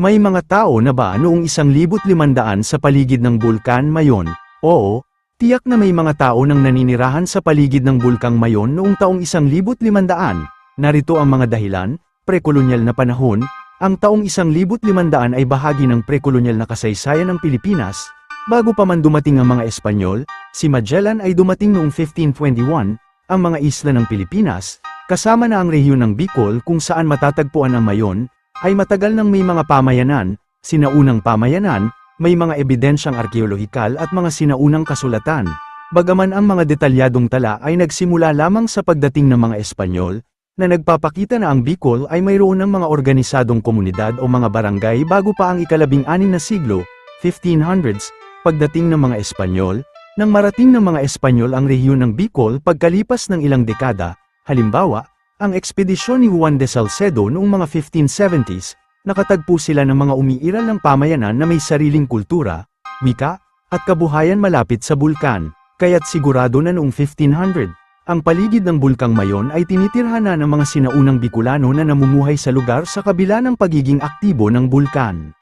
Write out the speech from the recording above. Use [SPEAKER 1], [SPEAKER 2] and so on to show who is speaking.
[SPEAKER 1] May mga tao na ba noong 1,500 sa paligid ng Bulkan Mayon? Oo, tiyak na may mga tao nang naninirahan sa paligid ng Bulkang Mayon noong taong 1,500. Narito ang mga dahilan, prekolonyal na panahon, ang taong 1,500 ay bahagi ng prekolonyal na kasaysayan ng Pilipinas, bago pa man dumating ang mga Espanyol, si Magellan ay dumating noong 1521, ang mga isla ng Pilipinas, kasama na ang rehiyon ng Bicol kung saan matatagpuan ang Mayon, ay matagal nang may mga pamayanan, sinaunang pamayanan, may mga ebidensyang arkeolohikal at mga sinaunang kasulatan. Bagaman ang mga detalyadong tala ay nagsimula lamang sa pagdating ng mga Espanyol, na nagpapakita na ang Bicol ay mayroon ng mga organisadong komunidad o mga barangay bago pa ang ikalabing anim na siglo, 1500s, pagdating ng mga Espanyol, nang marating ng mga Espanyol ang rehiyon ng Bicol pagkalipas ng ilang dekada, halimbawa, ang ekspedisyon ni Juan de Salcedo noong mga 1570s, nakatagpo sila ng mga umiiral ng pamayanan na may sariling kultura, wika, at kabuhayan malapit sa bulkan, kaya't sigurado na noong 1500, ang paligid ng Bulkang Mayon ay tinitirhan na ng mga sinaunang Bicolano na namumuhay sa lugar sa kabila ng pagiging aktibo ng bulkan.